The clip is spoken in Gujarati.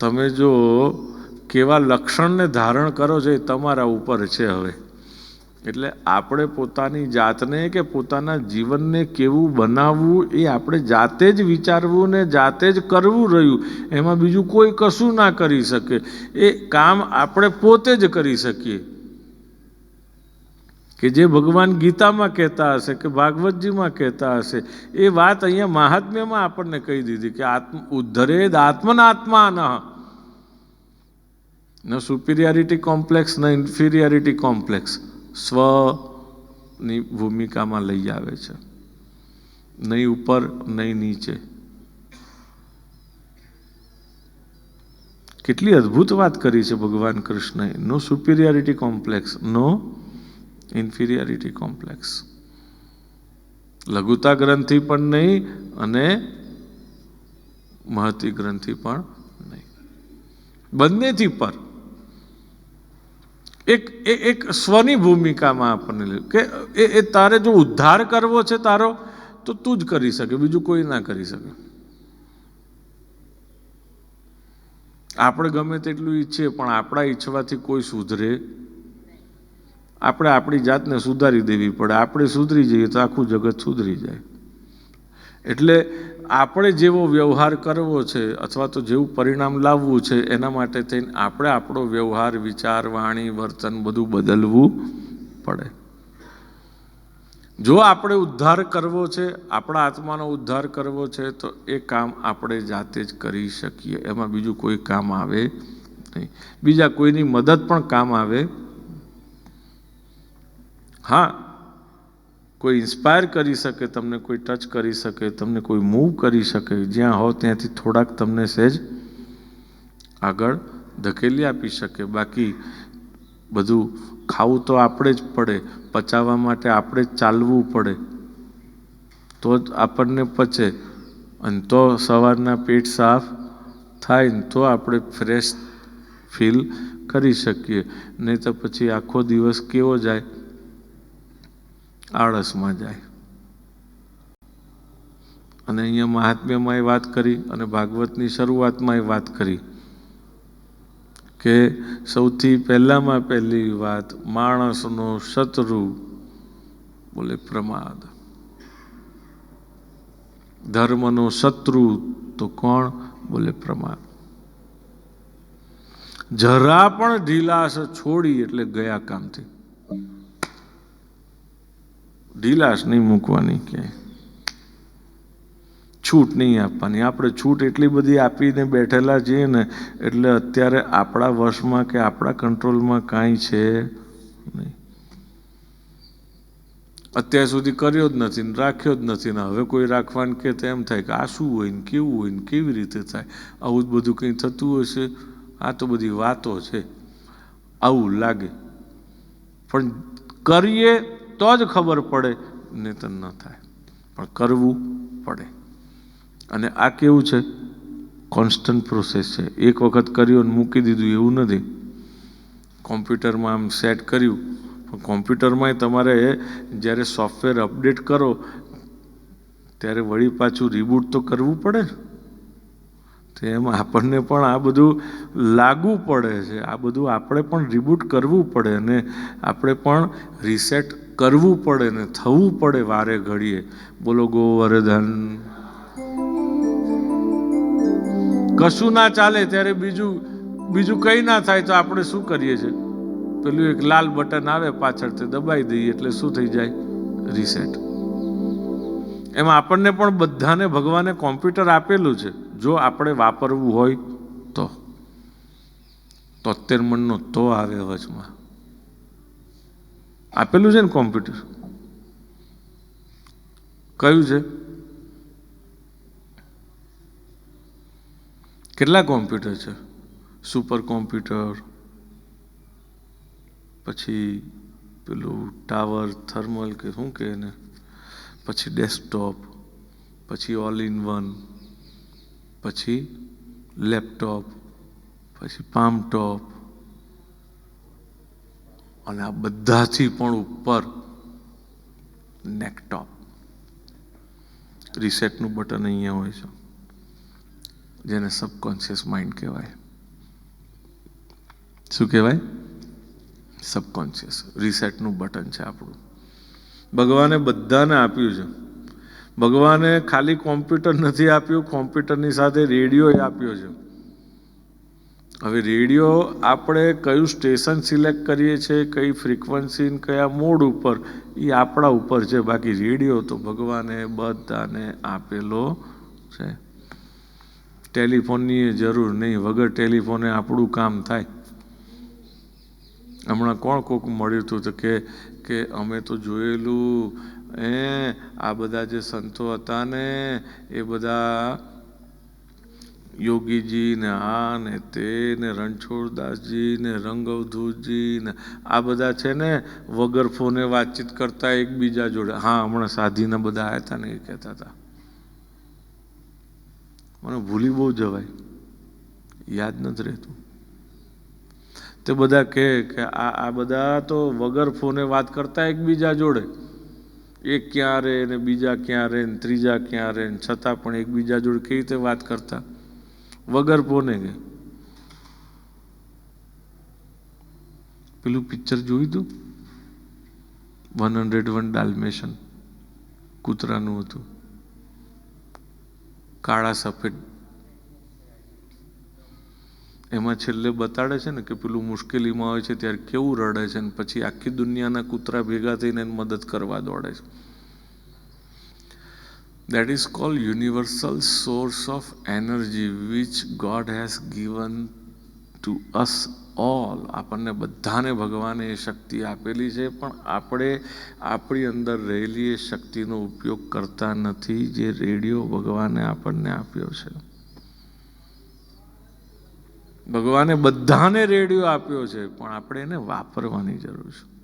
તમે જો કેવા લક્ષણને ધારણ કરો છો એ તમારા ઉપર છે હવે. એટલે આપણે પોતાની જાતને કે પોતાના જીવનને કેવું બનાવવું એ આપણે જાતે જ વિચારવું ને જાતે જ કરવું રહ્યું. એમાં બીજું કોઈ કશું ના કરી શકે. એ કામ આપણે પોતે જ કરી શકીએ. કે જે ભગવાન ગીતામાં કહેતા હશે કે ભાગવતજીમાં કહેતા હશે, એ વાત અહીંયા મહાત્મ્યમાં આપણને કહી દીધી કે આત્મ ઉદ્ધરેદ આત્મનાત્માન. ન સુપિરિયારિટી કોમ્પ્લેક્સ ન ઇન્ફિરિયારિટી કોમ્પ્લેક્સ સ્વની ભૂમિકામાં લઈ આવે છે. નહીં ઉપર, નહીં નીચે. કેટલી અદ્ભુત વાત કરી છે ભગવાન કૃષ્ણએ. નો સુપિરિયારિટી કોમ્પ્લેક્સ નો ઇન્ફિરિયારિટી કોમ્પ્લેક્સ લઘુતા ગ્રંથિ પણ નહીં અને મહતી ગ્રંથિ પણ નહીં. બંનેથી પર એક એક સ્વની ભૂમિકામાં આપણને લીધું કે એ એ તારે જો ઉદ્ધાર કરવો છે તારો, તો તું જ કરી શકે, બીજું કોઈ ના કરી શકે. આપણે ગમે તેટલું ઈચ્છીએ, પણ આપણા ઈચ્છવાથી કોઈ સુધરે આપણે આપણી જાતને સુધારી દેવી પડે. આપણે સુધરી જઈએ તો આખું જગત સુધરી જાય. એટલે આપણે જેવો વ્યવહાર કરવો છે અથવા તો જેવું પરિણામ લાવવું છે, એના માટે થઈને આપણે આપણો વ્યવહાર, વિચાર, વાણી, વર્તન બધું બદલવું પડે. જો આપણે ઉદ્ધાર કરવો છે, આપણા આત્માનો ઉદ્ધાર કરવો છે, તો એ કામ આપણે જાતે જ કરી શકીએ. એમાં બીજું કોઈ કામ આવે નહીં. બીજા કોઈની મદદ પણ કામ આવે હા, કોઈ ઇન્સ્પાયર કરી શકે, તમને કોઈ ટચ કરી શકે, તમને કોઈ મૂવ કરી શકે, જ્યાં હો ત્યાંથી થોડાક તમને સહેજ આગળ ધકેલી આપી શકે. બાકી બધું ખાવું તો આપણે જ પડે, પચાવવા માટે આપણે જ ચાલવું પડે. તો જ આપણને પચે. અને તો સવારના પેટ સાફ થાય ને તો આપણે ફ્રેશ ફીલ કરી શકીએ. નહીં તો પછી આખો દિવસ કેવો જાય? આળસમાં જાય. અને અહીંયા મહાત્મ્યમાં એ વાત કરી અને ભાગવતની શરૂઆતમાં એ વાત કરી કે સૌથી પહેલામાં પહેલી વાત, માણસનો શત્રુ. બોલે પ્રમાદ. ધર્મનો શત્રુ તો કોણ? બોલે પ્રમાદ. જરા પણ ઢીલાશ છોડી એટલે ગયા કામથી. ઢીલાશ નહીં મૂકવાની ક્યાંય છૂટ નહીં આપવાની. આપણે છૂટ એટલી બધી આપીને બેઠેલા છીએ ને, એટલે અત્યારે આપણા વશમાં કે આપણા કંટ્રોલમાં કાંઈ છે નહીં. અત્યાર સુધી કર્યો જ નથી ને, રાખ્યો જ નથી ને. હવે કોઈ રાખવાનું કે તેમ થાય કે આ શું હોય ને, કેવું હોય ને, કેવી રીતે થાય? આવું જ બધું કંઈ થતું હશે? આ તો બધી વાતો છે. આવું લાગે. પણ કરીએ તો જ ખબર પડે તો ન થાય. પણ કરવું પડે. અને આ કેવું છે? કોન્સ્ટન્ટ પ્રોસેસ છે. એક વખત કર્યું અને મૂકી દીધું, એવું નથી. કોમ્પ્યુટરમાં આમ સેટ કર્યું. પણ કોમ્પ્યુટરમાં તમારે જ્યારે સોફ્ટવેર અપડેટ કરો, ત્યારે વળી પાછું રિબૂટ તો કરવું પડે ને. તો એમાં આપણને પણ આ બધું લાગુ પડે છે. આ બધું આપણે પણ રિબૂટ કરવું પડે અને આપણે પણ રિસેટ કરવું પડે ને થવું પડે વારે ઘડીએ. બોલો ગોવર્ધન. કશું ના ચાલે ત્યારે બીજું બીજું કંઈ ના થાય તો આપણે શું કરીએ છીએ? પેલું એક લાલ બટન આવે પાછળથી દબાઈ દઈએ એટલે શું થઈ જાય? રીસેટ એમાં આપણને પણ બધાને ભગવાને કોમ્પ્યુટર આપેલું છે. જો આપણે વાપરવું હોય તો. તોતેર મણનો તો આવે વચમાં. આપેલું છે ને કોમ્પ્યુટર? કયું છે? કેટલા કોમ્પ્યુટર છે? સુપર કોમ્પ્યુટર, પછી પેલું ટાવર, થર્મલ કે શું કે એને? પછી ડેસ્કટોપ, પછી ઓલ ઇન વન, પછી લેપટોપ, પછી પામ ટોપ અને આ બધાથી પણ ઉપર નેકટોપ. રિસેટનું બટન અહીંયા હોય છે, જેને સબકોન્શિયસ માઇન્ડ કહેવાય. શું કહેવાય? સબકોન્શિયસ. રીસેટનું બટન છે આપણું. ભગવાને બધાને આપ્યું છે. ભગવાને ખાલી કોમ્પ્યુટર નથી આપ્યું, કોમ્પ્યુટરની સાથે રેડિયો આપ્યો છે. હવે રેડિયો આપણે કયું સ્ટેશન સિલેક્ટ કરીએ છીએ, કઈ ફ્રીક્વન્સી કયા મોડ ઉપર એ આપણા ઉપર છે. બાકી રેડિયો તો ભગવાને બધાને આપેલો છે. ટેલિફોનની જરૂર નહીં, વગર ટેલિફોને આપણું કામ થાય. હમણાં કોણ કોક મળ્યું હતું તો કે કે અમે તો જોયેલું એ આ બધા જે સંતો હતા ને, એ બધા યોગીજી ને આ ને તે ને રણછોડદાસજી ને રંગવધૂજી ને આ બધા છે ને વગર ફોને વાતચીત કરતા એકબીજા જોડે. હા, હમણાં સાધીના બધા આવ્યા હતા ને એ કહેતા હતા મને ભૂલી બહુ જવાય. યાદ નથી રહેતું. તે બધા કહે કે આ આ બધા તો વગર ફોને વાત કરતા એકબીજા જોડે. એક ક્યાં રહે ને બીજા ક્યાં રહે ને ત્રીજા ક્યાં રહે ને છતાં પણ એકબીજા જોડે કેવી રીતે વાત કરતા? વગર પોને કે? પેલું પિક્ચર જોયું તું? One hundred one Dalmatian. કૂતરાનું હતું. કાળા સફેદ. એમાં છેલ્લે બતાડે છે ને કે પેલું મુશ્કેલીમાં હોય છે, ત્યારે કેવું રડે છે ને પછી આખી દુનિયાના કૂતરા ભેગા થઈને મદદ કરવા દોડે છે. That is called universal source of energy, which God has given to us all આપણને બધાને ભગવાને એ શક્તિ આપેલી છે, પણ આપણે આપણી અંદર રહેલી એ શક્તિનો ઉપયોગ કરતા નથી જે રેડિયો ભગવાને આપણને આપ્યો છે. ભગવાને બધાને રેડિયો આપ્યો છે, પણ આપણે એને વાપરવાની જરૂર છે.